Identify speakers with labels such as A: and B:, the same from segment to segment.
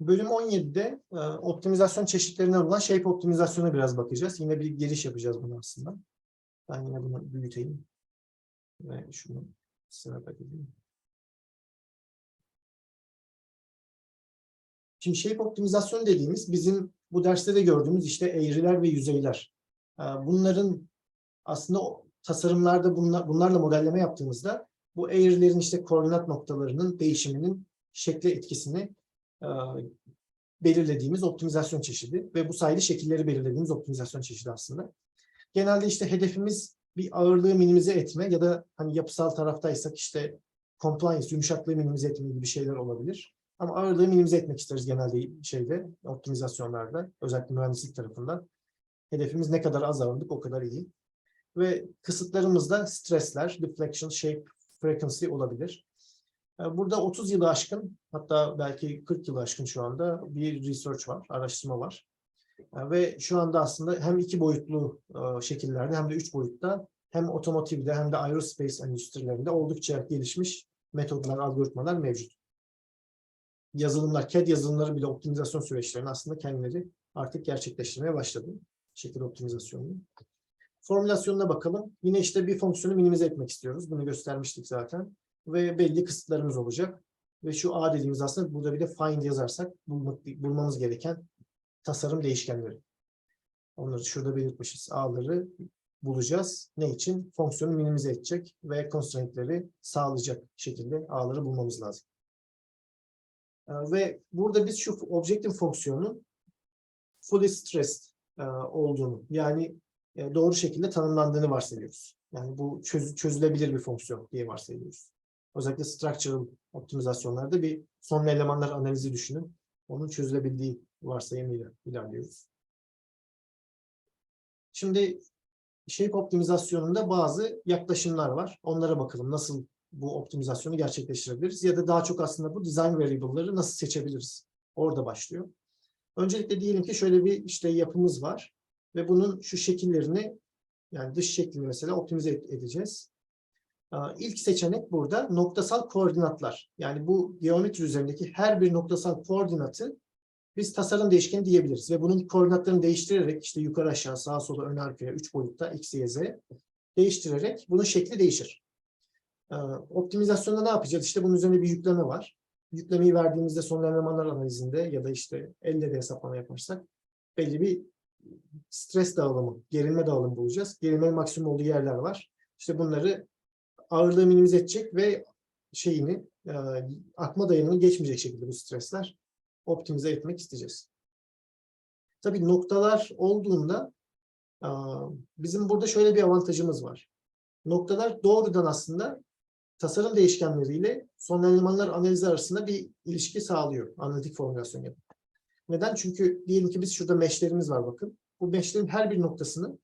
A: Bölüm 17'de e, optimizasyon çeşitlerinden olan shape optimizasyona biraz bakacağız. Yine bir giriş yapacağız bunu aslında. Ben yine bunu büyüteyim. Ve şunu sıra edeyim. Şimdi shape optimizasyon dediğimiz bizim bu derste de gördüğümüz işte eğriler ve yüzeyler. E, Bunların aslında tasarımlarda bunlar, bunlarla modelleme yaptığımızda bu eğrilerin işte koordinat noktalarının değişiminin şekle etkisini belirlediğimiz optimizasyon çeşidi ve bu sayede şekilleri belirlediğimiz optimizasyon çeşidi aslında. Genelde işte hedefimiz bir ağırlığı minimize etme ya da hani yapısal taraftaysak işte compliance, yumuşaklığı minimize etme gibi şeyler olabilir. Ama ağırlığı minimize etmek isteriz genelde şeyde, optimizasyonlarda, özellikle mühendislik tarafından. Hedefimiz ne kadar az ağırlık o kadar iyi. Ve kısıtlarımız da stresler, deflection, shape, frequency olabilir. E, Burada 30 yılı aşkın, hatta belki 40 yılı aşkın şu anda bir research var, araştırma var. E, Ve şu anda aslında hem iki boyutlu e, şekillerde hem de üç boyutta hem otomotivde hem de aerospace endüstrilerinde oldukça gelişmiş metodlar, algoritmalar mevcut. Yazılımlar, CAD yazılımları bile optimizasyon süreçlerini aslında kendileri artık gerçekleştirmeye başladı. Şekil optimizasyonunu. Formülasyonuna bakalım. Yine işte bir fonksiyonu minimize etmek istiyoruz. Bunu göstermiştik zaten ve belli kısıtlarımız olacak. Ve şu A dediğimiz aslında burada bir de find yazarsak bulmak, bulmamız gereken tasarım değişkenleri. Onları şurada belirtmişiz. A'ları bulacağız. Ne için? Fonksiyonu minimize edecek ve constraint'leri sağlayacak şekilde A'ları bulmamız lazım. Ee, Ve burada biz şu objective fonksiyonun fully stressed e, olduğunu yani e, doğru şekilde tanımlandığını varsayıyoruz. Yani bu çöz- çözülebilir bir fonksiyon diye varsayıyoruz. Özellikle structural optimizasyonlarda bir son elemanlar analizi düşünün. Onun çözülebildiği varsayımıyla ilerliyoruz. Şimdi shape optimizasyonunda bazı yaklaşımlar var. Onlara bakalım. Nasıl bu optimizasyonu gerçekleştirebiliriz? Ya da daha çok aslında bu design variable'ları nasıl seçebiliriz? Orada başlıyor. Öncelikle diyelim ki şöyle bir işte yapımız var ve bunun şu şekillerini yani dış şeklini mesela optimize ed- edeceğiz. Aa, İlk seçenek burada noktasal koordinatlar. Yani bu geometri üzerindeki her bir noktasal koordinatı biz tasarım değişkeni diyebiliriz. Ve bunun koordinatlarını değiştirerek işte yukarı aşağı sağa sola ön arkaya üç boyutta x, y, z değiştirerek bunun şekli değişir. Aa, Optimizasyonda ne yapacağız? İşte bunun üzerine bir yükleme var. Yüklemeyi verdiğimizde son elemanlar analizinde ya da işte elle de hesaplama yaparsak belli bir stres dağılımı, gerilme dağılımı bulacağız. Gerilmenin maksimum olduğu yerler var. İşte bunları ağırlığı minimize edecek ve şeyini e, akma dayanımını geçmeyecek şekilde bu stresler optimize etmek isteyeceğiz. Tabii noktalar olduğunda e, bizim burada şöyle bir avantajımız var. Noktalar doğrudan aslında tasarım değişkenleriyle son elemanlar analizi arasında bir ilişki sağlıyor analitik formülasyon yapıp. Neden? Çünkü diyelim ki biz şurada meşlerimiz var bakın. Bu meşlerin her bir noktasını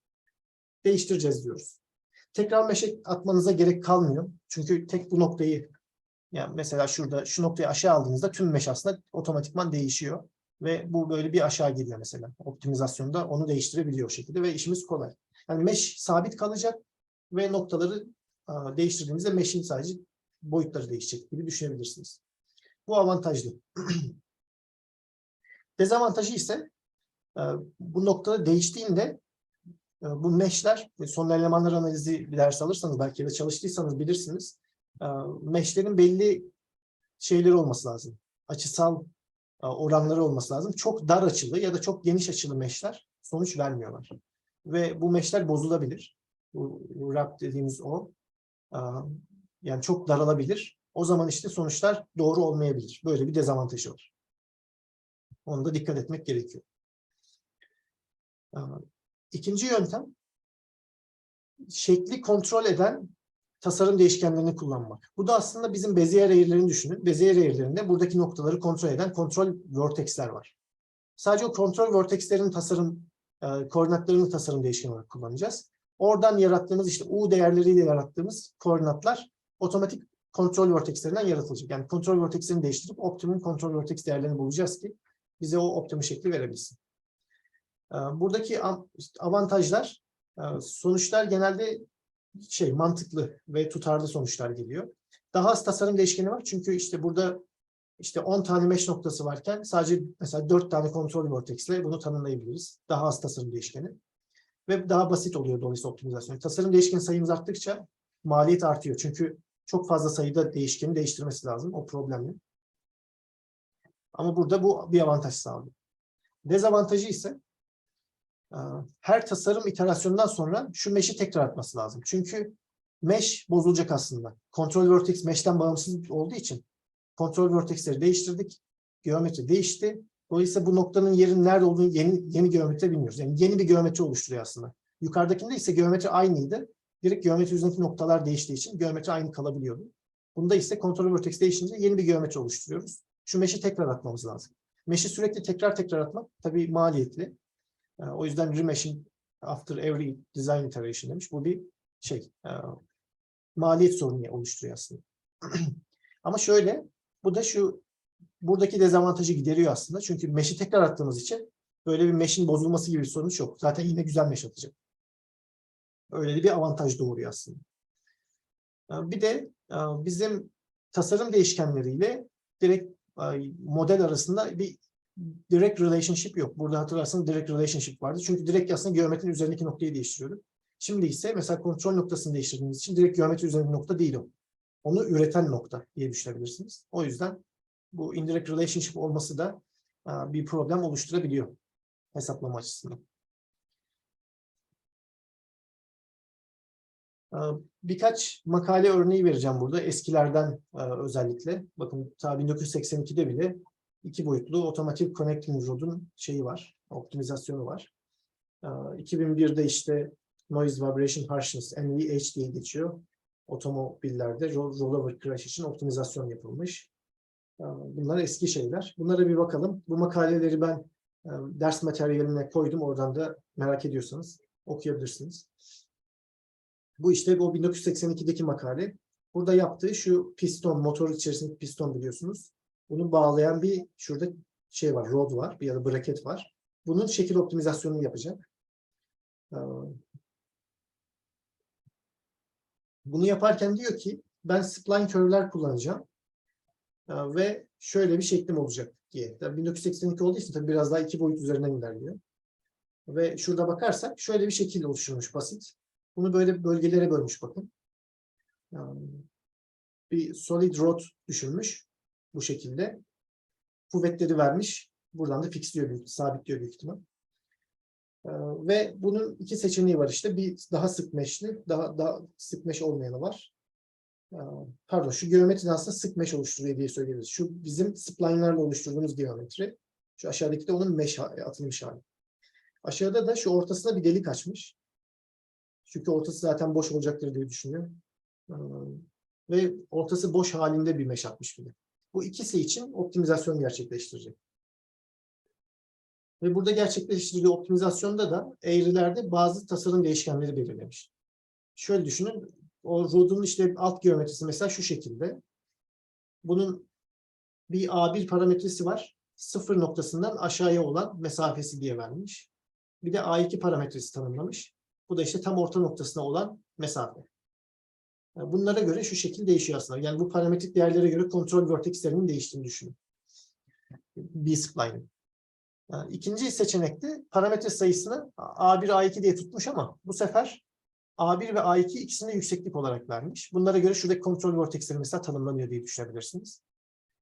A: değiştireceğiz diyoruz. Tekrar meşe atmanıza gerek kalmıyor. Çünkü tek bu noktayı yani mesela şurada şu noktayı aşağı aldığınızda tüm meş aslında otomatikman değişiyor. Ve bu böyle bir aşağı geliyor mesela. Optimizasyonda onu değiştirebiliyor şekilde ve işimiz kolay. Yani mesh sabit kalacak ve noktaları değiştirdiğimizde mesh'in sadece boyutları değişecek gibi düşünebilirsiniz. Bu avantajlı. Dezavantajı ise e, bu noktada değiştiğinde bu mesh'ler, e, son elemanlar analizi bir ders alırsanız belki de çalıştıysanız bilirsiniz. E, Mesh'lerin belli şeyleri olması lazım. Açısal e, oranları olması lazım. Çok dar açılı ya da çok geniş açılı mesh'ler sonuç vermiyorlar. Ve bu mesh'ler bozulabilir. Bu wrap dediğimiz o. E, Yani çok daralabilir. O zaman işte sonuçlar doğru olmayabilir. Böyle bir dezavantajı var. Onu da dikkat etmek gerekiyor. İkinci yöntem şekli kontrol eden tasarım değişkenlerini kullanmak. Bu da aslında bizim Bezier eğrilerini düşünün. Bezier eğrilerinde buradaki noktaları kontrol eden kontrol vortexler var. Sadece o kontrol vortexlerin tasarım e, koordinatlarını tasarım değişkeni olarak kullanacağız. Oradan yarattığımız işte U değerleriyle yarattığımız koordinatlar otomatik kontrol vortexlerinden yaratılacak. Yani kontrol vortexlerini değiştirip optimum kontrol vortex değerlerini bulacağız ki bize o optimum şekli verebilsin. Ee, Buradaki avantajlar, e, sonuçlar genelde şey mantıklı ve tutarlı sonuçlar geliyor. Daha az tasarım değişkeni var çünkü işte burada işte 10 tane mesh noktası varken sadece mesela 4 tane kontrol vertex'le bunu tanımlayabiliriz. Daha az tasarım değişkeni. Ve daha basit oluyor dolayısıyla optimizasyon. Tasarım değişken sayımız arttıkça maliyet artıyor. Çünkü çok fazla sayıda değişkeni değiştirmesi lazım. O problemli. Ama burada bu bir avantaj sağlıyor. Dezavantajı ise her tasarım iterasyonundan sonra şu mesh'i tekrar atması lazım. Çünkü mesh bozulacak aslında. Control vertex mesh'ten bağımsız olduğu için kontrol vertexleri değiştirdik. Geometri değişti. Dolayısıyla bu noktanın yerin nerede olduğunu yeni, yeni geometri bilmiyoruz. Yani yeni bir geometri oluşturuyor aslında. Yukarıdakinde ise geometri aynıydı. Direkt geometri üzerindeki noktalar değiştiği için geometri aynı kalabiliyordu. Bunda ise kontrol vertex değişince yeni bir geometri oluşturuyoruz. Şu mesh'i tekrar atmamız lazım. Mesh'i sürekli tekrar tekrar atmak tabii maliyetli. Ee, O yüzden remeshing after every design iteration demiş. Bu bir şey, e, maliyet sorunu oluşturuyor aslında. Ama şöyle, bu da şu buradaki dezavantajı gideriyor aslında. Çünkü mesh'i tekrar attığımız için böyle bir mesh'in bozulması gibi bir sonuç yok. Zaten yine güzel mesh atacak. Öyle bir avantaj doğuruyor aslında. Ee, Bir de e, bizim tasarım değişkenleriyle direkt model arasında bir direct relationship yok. Burada hatırlarsanız direct relationship vardı. Çünkü direkt aslında geometrinin üzerindeki noktayı değiştiriyorduk. Şimdi ise mesela kontrol noktasını değiştirdiğiniz için direkt geometri üzerindeki nokta değil o. Onu üreten nokta diye düşünebilirsiniz. O yüzden bu indirect relationship olması da e, bir problem oluşturabiliyor hesaplama açısından. E, Birkaç makale örneği vereceğim burada eskilerden e, özellikle. Bakın ta 1982'de bile iki boyutlu otomatik connecting rod'un şeyi var, optimizasyonu var. E, 2001'de işte noise vibration harshness NVH diye geçiyor. Otomobillerde roll- rollover crash için optimizasyon yapılmış. E, Bunlar eski şeyler. Bunlara bir bakalım. Bu makaleleri ben e, ders materyaline koydum. Oradan da merak ediyorsanız okuyabilirsiniz. Bu işte bu 1982'deki makale. Burada yaptığı şu piston, motor içerisindeki piston biliyorsunuz. Bunu bağlayan bir şurada şey var, rod var bir ya da braket var. Bunun şekil optimizasyonunu yapacak. Ee, Bunu yaparken diyor ki ben spline curve'ler kullanacağım. Ee, Ve şöyle bir şeklim olacak diye. Tabii 1982 olduğu için tabii biraz daha iki boyut üzerinden ilerliyor. Ve şurada bakarsak şöyle bir şekil oluşturmuş basit. Bunu böyle bölgelere bölmüş bakın. Yani bir solid rod düşünmüş bu şekilde. Kuvvetleri vermiş. Buradan da fixliyor, büyük, sabitliyor büyük ihtimal. Ee, Ve bunun iki seçeneği var işte. Bir daha sık meşli, daha, daha sık meş olmayanı var. Ee, Pardon, şu geometriden aslında sık meş oluşturuyor diye söyleyebiliriz. Şu bizim spline'larla oluşturduğumuz geometri. Şu aşağıdaki de onun ha- atılmış hali. Aşağıda da şu ortasına bir delik açmış. Çünkü ortası zaten boş olacaktır diye düşünüyor. Ee, Ve ortası boş halinde bir mesh atmış bir. Bu ikisi için optimizasyon gerçekleştirecek. Ve burada gerçekleştirdiği optimizasyonda da eğrilerde bazı tasarım değişkenleri belirlemiş. Şöyle düşünün, o rodun işte alt geometrisi mesela şu şekilde. Bunun bir A1 parametresi var. Sıfır noktasından aşağıya olan mesafesi diye vermiş. Bir de A2 parametresi tanımlamış. Bu da işte tam orta noktasına olan mesafe. Bunlara göre şu şekil değişiyor aslında. Yani bu parametrik değerlere göre kontrol vertexlerinin değiştiğini düşünün. B-spline'ın. İkinci seçenekte parametre sayısını A1, A2 diye tutmuş ama bu sefer A1 ve A2 ikisini yükseklik olarak vermiş. Bunlara göre şuradaki kontrol vertexleri mesela tanımlanıyor diye düşünebilirsiniz.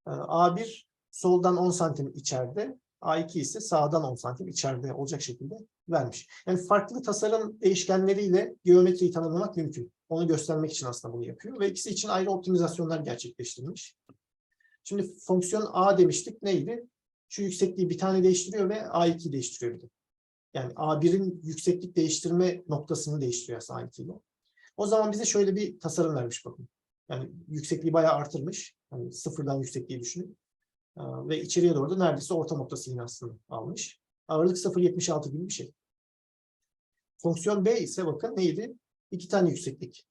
A: Ee, A1 soldan 10 santim içeride, A2 ise sağdan 10 santim içeride olacak şekilde vermiş. Yani farklı tasarım değişkenleriyle geometriyi tanımlamak mümkün. Onu göstermek için aslında bunu yapıyor ve ikisi için ayrı optimizasyonlar gerçekleştirmiş. Şimdi fonksiyon A demiştik neydi? Şu yüksekliği bir tane değiştiriyor ve A2 değiştiriyor bir. Yani A1'in yükseklik değiştirme noktasını değiştiriyor aslında A2 ile. O zaman bize şöyle bir tasarım vermiş bakın. Yani yüksekliği bayağı artırmış. Yani sıfırdan yüksekliği düşünün. Ee, Ve içeriye doğru da neredeyse orta noktası yine aslında almış. Ağırlık 0.76 gibi bir şey. Fonksiyon B ise bakın neydi? İki tane yükseklik.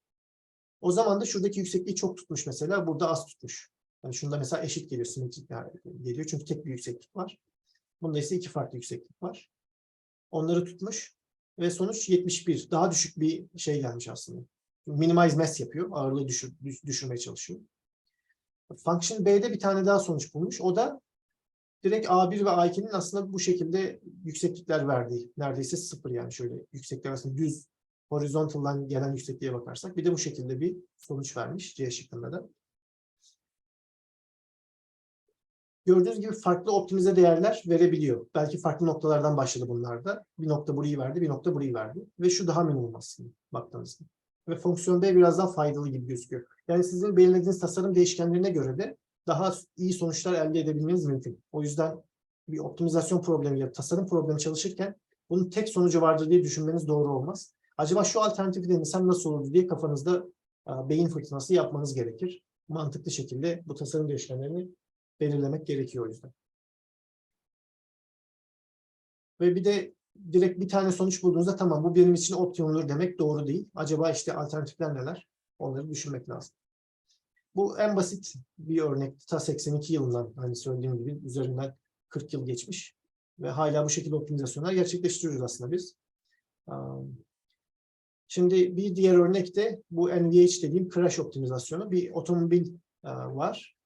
A: O zaman da şuradaki yüksekliği çok tutmuş mesela. Burada az tutmuş. Yani şunda mesela eşit geliyor, simetrik geliyor. Çünkü tek bir yükseklik var. Bunda ise iki farklı yükseklik var. Onları tutmuş ve sonuç 71. Daha düşük bir şey gelmiş aslında. Minimize mass yapıyor. Ağırlığı düşür, düş- düşürmeye çalışıyor. Function B'de bir tane daha sonuç bulmuş. O da direkt A1 ve A2'nin aslında bu şekilde yükseklikler verdiği. Neredeyse sıfır yani şöyle yükseklikler aslında düz horizontal'dan gelen yüksekliğe bakarsak. Bir de bu şekilde bir sonuç vermiş C şıkkında da. Gördüğünüz gibi farklı optimize değerler verebiliyor. Belki farklı noktalardan başladı bunlar da. Bir nokta burayı verdi, bir nokta burayı verdi. Ve şu daha minimum aslında baktığınızda. Ve fonksiyon B biraz daha faydalı gibi gözüküyor. Yani sizin belirlediğiniz tasarım değişkenlerine göre de daha iyi sonuçlar elde edebilmeniz mümkün. O yüzden bir optimizasyon problemi ya da tasarım problemi çalışırken bunun tek sonucu vardır diye düşünmeniz doğru olmaz. Acaba şu alternatifi denesem nasıl olur diye kafanızda e, beyin fırtınası yapmanız gerekir. Mantıklı şekilde bu tasarım değişkenlerini belirlemek gerekiyor o yüzden. Ve bir de direkt bir tane sonuç bulduğunuzda tamam bu benim için optimumdur demek doğru değil. Acaba işte alternatifler neler? Onları düşünmek lazım. Bu en basit bir örnek. Ta 82 yılından hani söylediğim gibi üzerinden 40 yıl geçmiş. Ve hala bu şekilde optimizasyonlar gerçekleştiriyoruz aslında biz. Şimdi bir diğer örnek de bu NVH dediğim crash optimizasyonu. Bir otomobil var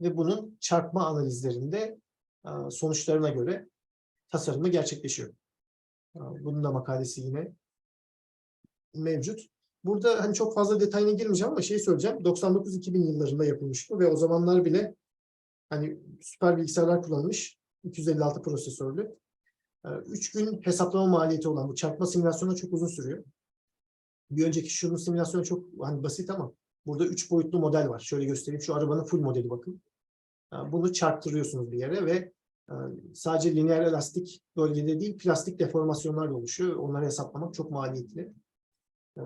A: ve bunun çarpma analizlerinde sonuçlarına göre tasarımı gerçekleşiyor. Bunun da makalesi yine mevcut. Burada hani çok fazla detayına girmeyeceğim ama şey söyleyeceğim. 99-2000 yıllarında yapılmış bu ve o zamanlar bile hani süper bilgisayarlar kullanılmış. 256 prosesörlü. 3 gün hesaplama maliyeti olan bu çarpma simülasyonu çok uzun sürüyor. Bir önceki şunun simülasyonu çok hani basit ama burada 3 boyutlu model var. Şöyle göstereyim. Şu arabanın full modeli bakın. Bunu çarptırıyorsunuz bir yere ve sadece lineer elastik bölgede değil plastik deformasyonlar da oluşuyor. Onları hesaplamak çok maliyetli.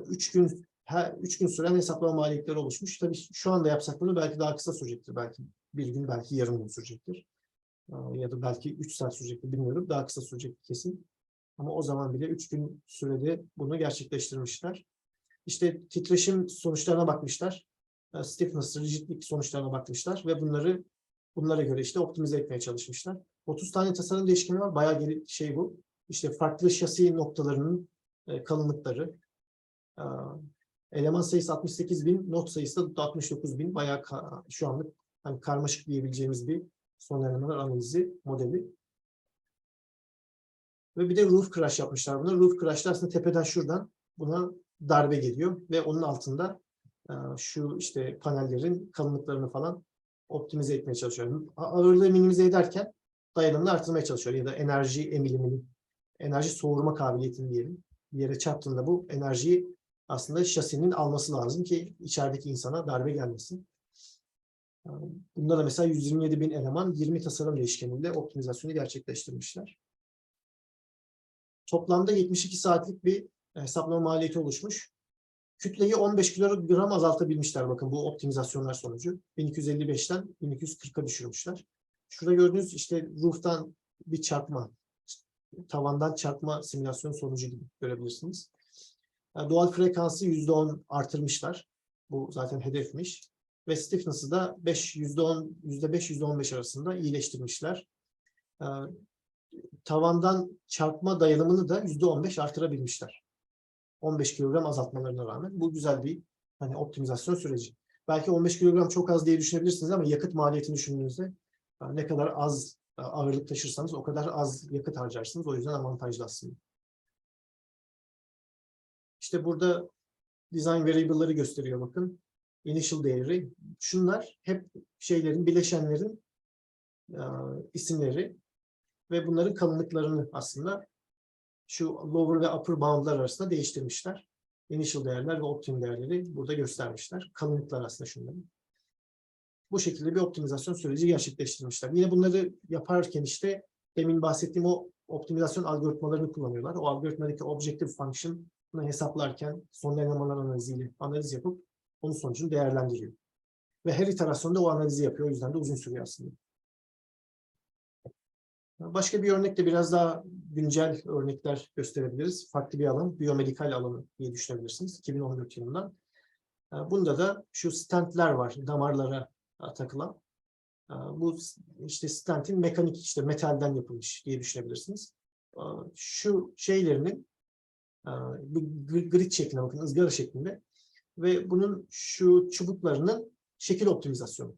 A: Üç gün her üç gün süren hesaplama maliyetleri oluşmuş. Tabii şu anda yapsak bunu belki daha kısa sürecektir. Belki bir gün, belki yarım gün sürecektir. Ya da belki üç saat sürecektir bilmiyorum. Daha kısa sürecek kesin. Ama o zaman bile üç gün sürede bunu gerçekleştirmişler. İşte titreşim sonuçlarına bakmışlar. Stiffness, rigidlik sonuçlarına bakmışlar ve bunları bunlara göre işte optimize etmeye çalışmışlar. 30 tane tasarım değişkeni var. Bayağı şey bu. İşte farklı şasi noktalarının e, kalınlıkları. E, eleman sayısı 68 bin, not sayısı da 69 bin. Bayağı şu anlık hani karmaşık diyebileceğimiz bir son elemanlar analizi modeli. Ve bir de roof crash yapmışlar buna. Roof crash'ta aslında tepeden şuradan buna darbe geliyor ve onun altında e, şu işte panellerin kalınlıklarını falan optimize etmeye çalışıyor. Ağırlığı minimize ederken dayanımını artırmaya çalışıyor ya da enerji emilimini, enerji soğurma kabiliyetini diyelim. Bir yere çarptığında bu enerjiyi aslında şasinin alması lazım ki içerideki insana darbe gelmesin. Bunda da mesela 127 bin eleman 20 tasarım değişkeninde optimizasyonu gerçekleştirmişler. Toplamda 72 saatlik bir hesaplama maliyeti oluşmuş. Kütleyi 15 kilogram azaltabilmişler bakın bu optimizasyonlar sonucu. 1255'ten 1240'a düşürmüşler. Şurada gördüğünüz işte roof'tan bir çarpma, tavandan çarpma simülasyon sonucu gibi görebilirsiniz. Yani doğal frekansı %10 artırmışlar. Bu zaten hedefmiş. Ve stiffness'ı da 5, %10, %5, %15 arasında iyileştirmişler. Ee, tavandan çarpma dayanımını da %15 artırabilmişler. 15 kilogram azaltmalarına rağmen. Bu güzel bir hani optimizasyon süreci. Belki 15 kilogram çok az diye düşünebilirsiniz ama yakıt maliyetini düşündüğünüzde ne kadar az ağırlık taşırsanız o kadar az yakıt harcarsınız. O yüzden avantajlı aslında. İşte burada design variable'ları gösteriyor bakın. Initial değeri. Şunlar hep şeylerin, bileşenlerin e, isimleri ve bunların kalınlıklarını aslında şu lower ve upper bound'lar arasında değiştirmişler. Initial değerler ve optimum değerleri burada göstermişler. Kalınlıklar aslında şunların. Bu şekilde bir optimizasyon süreci gerçekleştirmişler. Yine bunları yaparken işte demin bahsettiğim o optimizasyon algoritmalarını kullanıyorlar. O algoritmadaki objective function'ı hesaplarken son elemanlar analiziyle analiz yapıp onun sonucunu değerlendiriyor. Ve her iterasyonda o analizi yapıyor. O yüzden de uzun sürüyor aslında. Başka bir örnek de biraz daha güncel örnekler gösterebiliriz. Farklı bir alan, biyomedikal alanı diye düşünebilirsiniz 2014 yılından. Bunda da şu stentler var, damarlara takılan. Bu işte stentin mekanik işte metalden yapılmış diye düşünebilirsiniz. Şu şeylerinin grid şeklinde bakın, ızgara şeklinde ve bunun şu çubuklarının şekil optimizasyonu.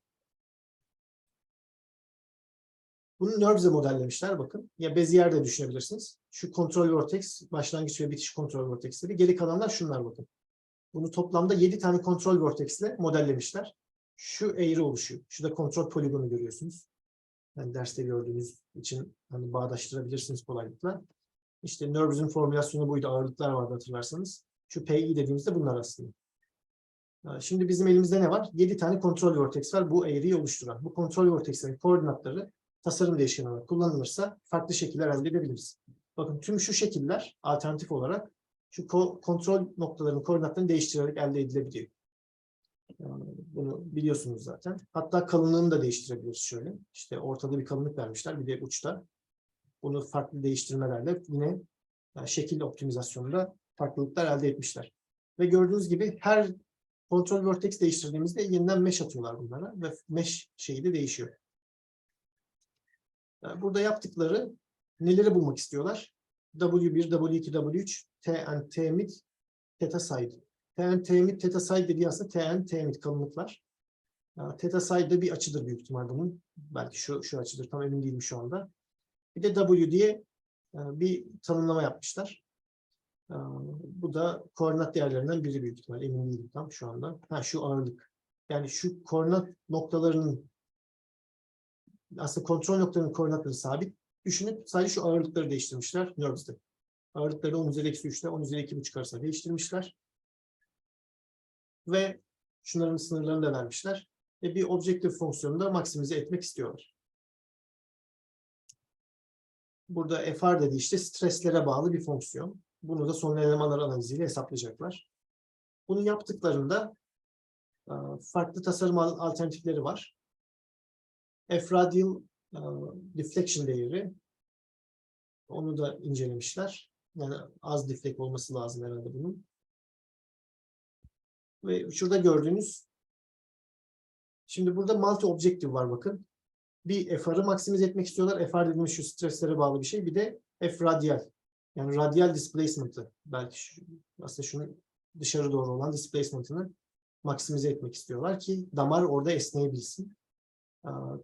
A: Bunu Nerves'e modellemişler bakın. Ya Bezier de düşünebilirsiniz. Şu kontrol vortex, başlangıç ve bitiş kontrol vortexleri. Geri kalanlar şunlar bakın. Bunu toplamda 7 tane kontrol vortexle modellemişler. Şu eğri oluşuyor. Şurada kontrol poligonu görüyorsunuz. Yani derste gördüğünüz için hani bağdaştırabilirsiniz kolaylıkla. İşte Nerves'in formülasyonu buydu. Ağırlıklar vardı hatırlarsanız. Şu PI dediğimizde bunlar aslında. Ha, Şimdi bizim elimizde ne var? 7 tane kontrol vortex var bu eğriyi oluşturan. Bu kontrol vortexlerin koordinatları tasarım değişkeni olarak kullanılırsa farklı şekiller elde edebiliriz. Bakın tüm şu şekiller alternatif olarak şu ko- kontrol noktalarının koordinatlarını değiştirerek elde edilebiliyor. Bunu biliyorsunuz zaten. Hatta kalınlığını da değiştirebiliriz şöyle. İşte ortada bir kalınlık vermişler bir de uçta. Bunu farklı değiştirmelerle yine yani şekil optimizasyonunda farklılıklar elde etmişler. Ve gördüğünüz gibi her kontrol vortex değiştirdiğimizde yeniden mesh atıyorlar bunlara ve mesh şeyi de değişiyor. Burada yaptıkları neleri bulmak istiyorlar? W1, W2, W3, TN, T mid, theta side. TN, T mid, theta side dediği aslında TN, T mid kalınlıklar. Side de bir açıdır büyük ihtimal bunun. Belki şu, şu açıdır tam emin değilim şu anda. Bir de W diye e, bir tanımlama yapmışlar. E, Bu da koordinat değerlerinden biri büyük ihtimal. Emin değilim tam şu anda. Ha şu ağırlık. Yani şu koordinat noktalarının aslında kontrol noktalarının koordinatları sabit. Düşünüp sadece şu ağırlıkları değiştirmişler Nerves'te. Ağırlıkları 10 üzeri eksi 3'te 10 üzeri 2,5 arasında değiştirmişler. Ve şunların sınırlarını da vermişler. Ve bir objektif fonksiyonu da maksimize etmek istiyorlar. Burada FR dediği işte streslere bağlı bir fonksiyon. Bunu da son elemanlar analiziyle hesaplayacaklar. Bunu yaptıklarında e, farklı tasarım al- alternatifleri var. F-radial e, deflection değeri onu da incelemişler. Yani az deflect olması lazım herhalde bunun. Ve şurada gördüğünüz şimdi burada multi objective var bakın. Bir FR'ı maksimize etmek istiyorlar. FR dediğimiz şu streslere bağlı bir şey. Bir de F radial. Yani radial displacement'ı. Belki şu, aslında şunun dışarı doğru olan displacement'ını maksimize etmek istiyorlar ki damar orada esneyebilsin.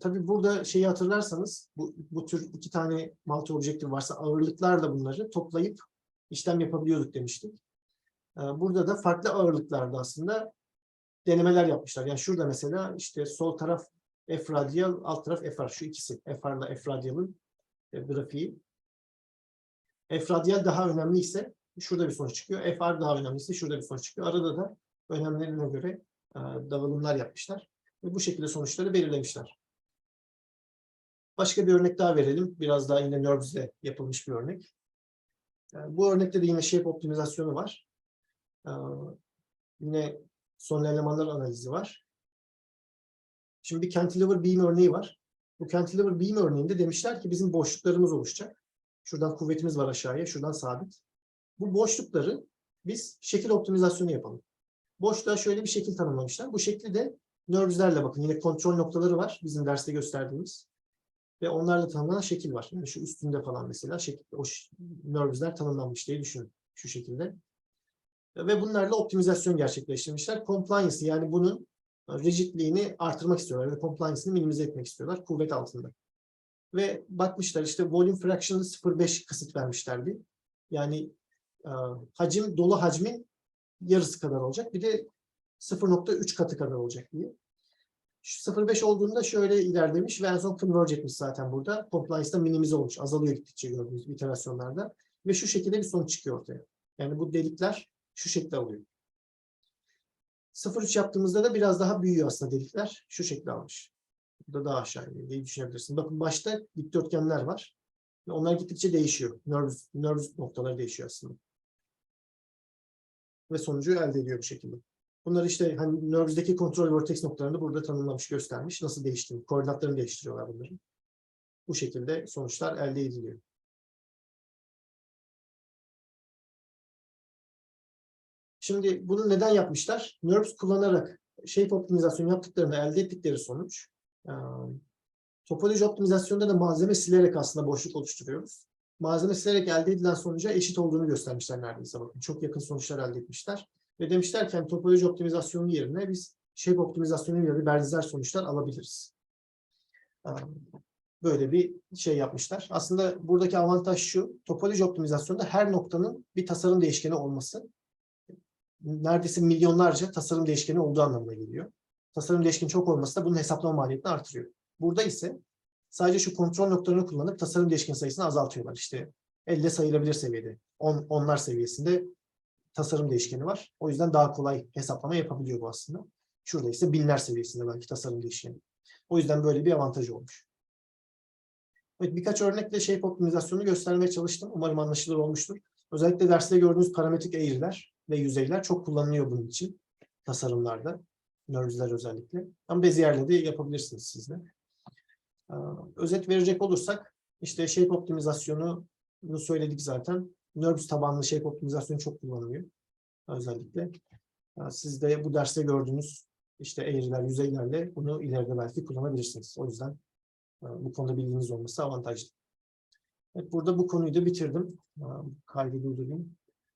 A: Tabii burada şeyi hatırlarsanız bu, bu tür iki tane multi objective varsa ağırlıklarla bunları toplayıp işlem yapabiliyorduk demiştik. Aa, burada da farklı ağırlıklarda aslında denemeler yapmışlar. Yani şurada mesela işte sol taraf F radial, alt taraf FR. Şu ikisi. FR ile F radial'ın e, grafiği. F radial daha önemliyse şurada bir sonuç çıkıyor. FR daha önemliyse şurada bir sonuç çıkıyor. Arada da önemlerine göre e, dağılımlar yapmışlar. Ve bu şekilde sonuçları belirlemişler. Başka bir örnek daha verelim. Biraz daha yine Nerves'de yapılmış bir örnek. Yani bu örnekte de yine shape optimizasyonu var. Ee, yine son elemanlar analizi var. Şimdi bir cantilever beam örneği var. Bu cantilever beam örneğinde demişler ki bizim boşluklarımız oluşacak. Şuradan kuvvetimiz var aşağıya, şuradan sabit. Bu boşlukları biz şekil optimizasyonu yapalım. Boşluğa şöyle bir şekil tanımlamışlar. Bu şekli de Nerves'lerle bakın yine kontrol noktaları var bizim derste gösterdiğimiz. Ve onlarla tanımlanan şekil var. Yani şu üstünde falan mesela şekil, o Nerves'ler tanımlanmış diye düşünün şu şekilde. Ve bunlarla optimizasyon gerçekleştirmişler. Compliance yani bunun rigidliğini artırmak istiyorlar. Ve compliance'ını minimize etmek istiyorlar kuvvet altında. Ve bakmışlar işte volume fraction'ı 0.5 kısıt vermişler bir. Yani e, hacim, dolu hacmin yarısı kadar olacak. Bir de 0.3 katı kadar olacak diye. Şu 0.5 olduğunda şöyle ilerlemiş ve en son converge etmiş zaten burada. Compliance'da minimize olmuş. Azalıyor gittikçe gördüğünüz iterasyonlarda. Ve şu şekilde bir sonuç çıkıyor ortaya. Yani bu delikler şu şekilde alıyor. 0.3 yaptığımızda da biraz daha büyüyor aslında delikler. Şu şekilde almış. Burada daha aşağı iniyor diye düşünebilirsin. Bakın başta dikdörtgenler var. Ve onlar gittikçe değişiyor. Nerves, nerves noktaları değişiyor aslında. Ve sonucu elde ediyor bu şekilde. Bunlar işte hani Nerves'deki kontrol vortex noktalarını burada tanımlamış, göstermiş. Nasıl değiştiğini, koordinatlarını değiştiriyorlar bunları. Bu şekilde sonuçlar elde ediliyor. Şimdi bunu neden yapmışlar? Nerves kullanarak shape optimizasyonu yaptıklarında elde ettikleri sonuç topoloji optimizasyonda da malzeme silerek aslında boşluk oluşturuyoruz. Malzeme silerek elde edilen sonuca eşit olduğunu göstermişler neredeyse bakın. Çok yakın sonuçlar elde etmişler. Ve demişler ki hani topoloji optimizasyonu yerine biz shape optimizasyonu yerine benzer sonuçlar alabiliriz. Böyle bir şey yapmışlar. Aslında buradaki avantaj şu, topoloji optimizasyonda her noktanın bir tasarım değişkeni olması neredeyse milyonlarca tasarım değişkeni olduğu anlamına geliyor. Tasarım değişkeni çok olması da bunun hesaplama maliyetini artırıyor. Burada ise sadece şu kontrol noktalarını kullanıp tasarım değişken sayısını azaltıyorlar. İşte elle sayılabilir seviyede, on, onlar seviyesinde tasarım değişkeni var. O yüzden daha kolay hesaplama yapabiliyor bu aslında. Şurada ise binler seviyesinde belki tasarım değişkeni. O yüzden böyle bir avantajı olmuş. Evet, birkaç örnekle shape optimizasyonu göstermeye çalıştım. Umarım anlaşılır olmuştur. Özellikle derste gördüğünüz parametrik eğriler ve yüzeyler çok kullanılıyor bunun için tasarımlarda. Nerves'ler özellikle. Ama Bezier'le de yapabilirsiniz siz de. Ee, Özet verecek olursak işte shape optimizasyonu bunu söyledik zaten. Nerves tabanlı shape optimizasyonu çok kullanılıyor. Özellikle. Ee, Siz de bu derste gördüğünüz işte eğriler, yüzeylerle bunu ileride belki kullanabilirsiniz. O yüzden e, bu konuda bilginiz olması avantajlı. Evet, burada bu konuyu da bitirdim. Ee, Kaydı durdurayım.